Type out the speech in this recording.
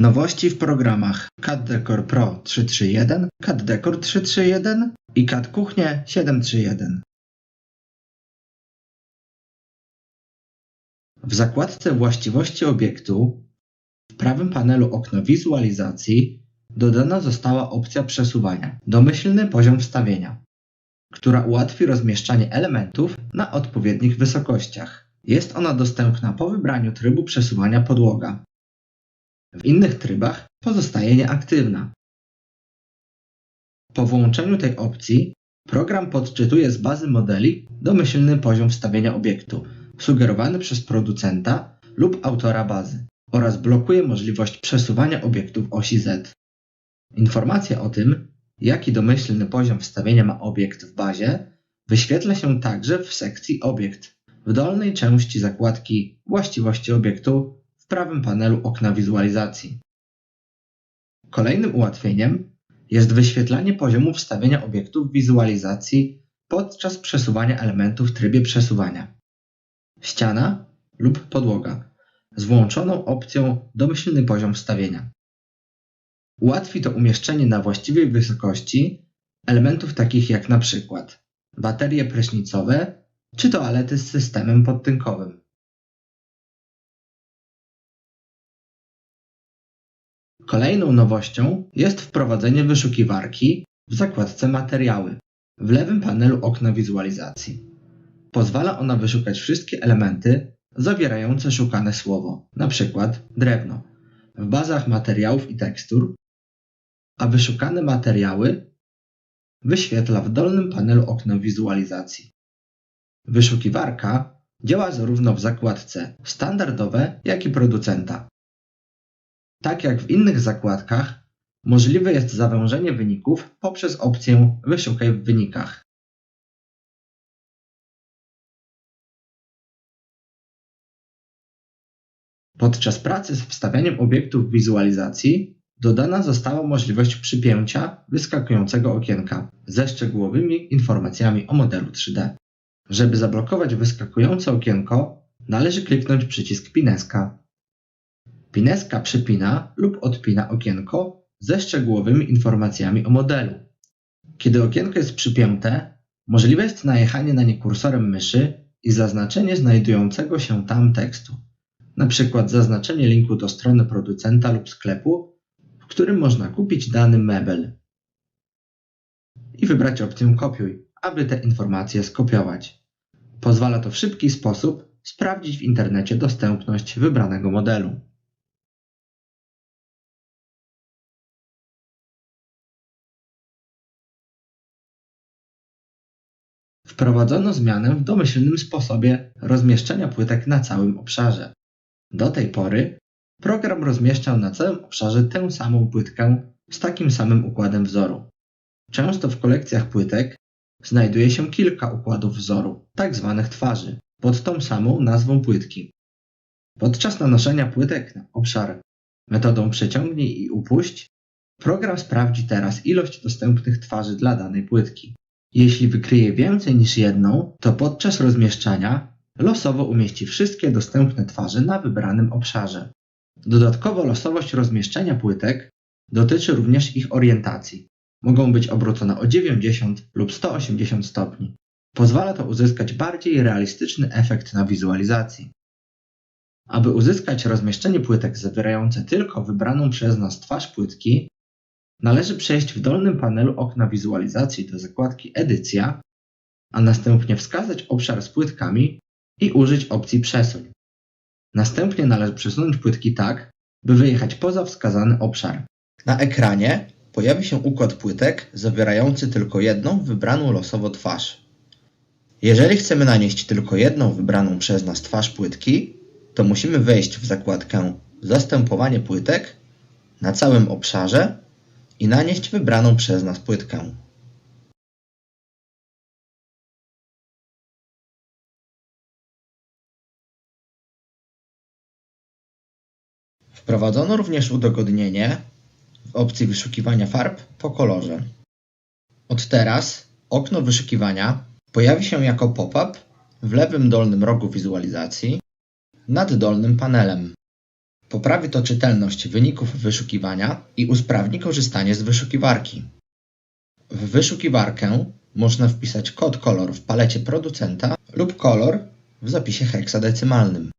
Nowości w programach CAD Decor Pro 331, CAD Decor 331 i CAD Kuchnie 731. W zakładce Właściwości obiektu w prawym panelu okno wizualizacji dodana została opcja przesuwania domyślny poziom wstawienia, która ułatwi rozmieszczanie elementów na odpowiednich wysokościach. Jest ona dostępna po wybraniu trybu przesuwania podłoga. W innych trybach pozostaje nieaktywna. Po włączeniu tej opcji program podczytuje z bazy modeli domyślny poziom wstawienia obiektu sugerowany przez producenta lub autora bazy oraz blokuje możliwość przesuwania obiektu w osi Z. Informacja o tym, jaki domyślny poziom wstawienia ma obiekt w bazie, wyświetla się także w sekcji Obiekt w dolnej części zakładki Właściwości obiektu prawym panelu okna wizualizacji. Kolejnym ułatwieniem jest wyświetlanie poziomu wstawienia obiektu w wizualizacji podczas przesuwania elementów w trybie przesuwania. Ściana lub podłoga z włączoną opcją domyślny poziom wstawienia. Ułatwi to umieszczenie na właściwej wysokości elementów takich jak na przykład baterie prysznicowe czy toalety z systemem podtynkowym. Kolejną nowością jest wprowadzenie wyszukiwarki w zakładce Materiały w lewym panelu okna wizualizacji. Pozwala ona wyszukać wszystkie elementy zawierające szukane słowo, np. drewno, w bazach materiałów i tekstur, a wyszukane materiały wyświetla w dolnym panelu okna wizualizacji. Wyszukiwarka działa zarówno w zakładce standardowe, jak i producenta. Tak jak w innych zakładkach, możliwe jest zawężenie wyników poprzez opcję Wyszukaj w wynikach. Podczas pracy z wstawianiem obiektów wizualizacji dodana została możliwość przypięcia wyskakującego okienka ze szczegółowymi informacjami o modelu 3D. Żeby zablokować wyskakujące okienko, należy kliknąć przycisk Pineska. Pineska przypina lub odpina okienko ze szczegółowymi informacjami o modelu. Kiedy okienko jest przypięte, możliwe jest najechanie na nie kursorem myszy i zaznaczenie znajdującego się tam tekstu przykład zaznaczenie linku do strony producenta lub sklepu, w którym można kupić dany mebel i wybrać opcję kopiuj, aby te informacje skopiować. Pozwala to w szybki sposób sprawdzić w internecie dostępność wybranego modelu. Wprowadzono zmianę w domyślnym sposobie rozmieszczenia płytek na całym obszarze. Do tej pory program rozmieszczał na całym obszarze tę samą płytkę z takim samym układem wzoru. Często w kolekcjach płytek znajduje się kilka układów wzoru, tak zwanych twarzy, pod tą samą nazwą płytki. Podczas nanoszenia płytek na obszar metodą przeciągnij i upuść, program sprawdzi teraz ilość dostępnych twarzy dla danej płytki. Jeśli wykryje więcej niż jedną, to podczas rozmieszczania losowo umieści wszystkie dostępne twarze na wybranym obszarze. Dodatkowo losowość rozmieszczenia płytek dotyczy również ich orientacji. Mogą być obrócone o 90 lub 180 stopni. Pozwala to uzyskać bardziej realistyczny efekt na wizualizacji. Aby uzyskać rozmieszczenie płytek zawierające tylko wybraną przez nas twarz płytki, należy przejść w dolnym panelu okna wizualizacji do zakładki Edycja, a następnie wskazać obszar z płytkami i użyć opcji Przesuń. Następnie należy przesunąć płytki tak, by wyjechać poza wskazany obszar. Na ekranie pojawi się układ płytek zawierający tylko jedną wybraną losowo twarz. Jeżeli chcemy nanieść tylko jedną wybraną przez nas twarz płytki, to musimy wejść w zakładkę Zastępowanie płytek na całym obszarze i nanieść wybraną przez nas płytkę. Wprowadzono również udogodnienie w opcji wyszukiwania farb po kolorze. Od teraz okno wyszukiwania pojawi się jako pop-up w lewym dolnym rogu wizualizacji nad dolnym panelem. Poprawi to czytelność wyników wyszukiwania i usprawni korzystanie z wyszukiwarki. W wyszukiwarkę można wpisać kod kolor w palecie producenta lub kolor w zapisie heksadecymalnym.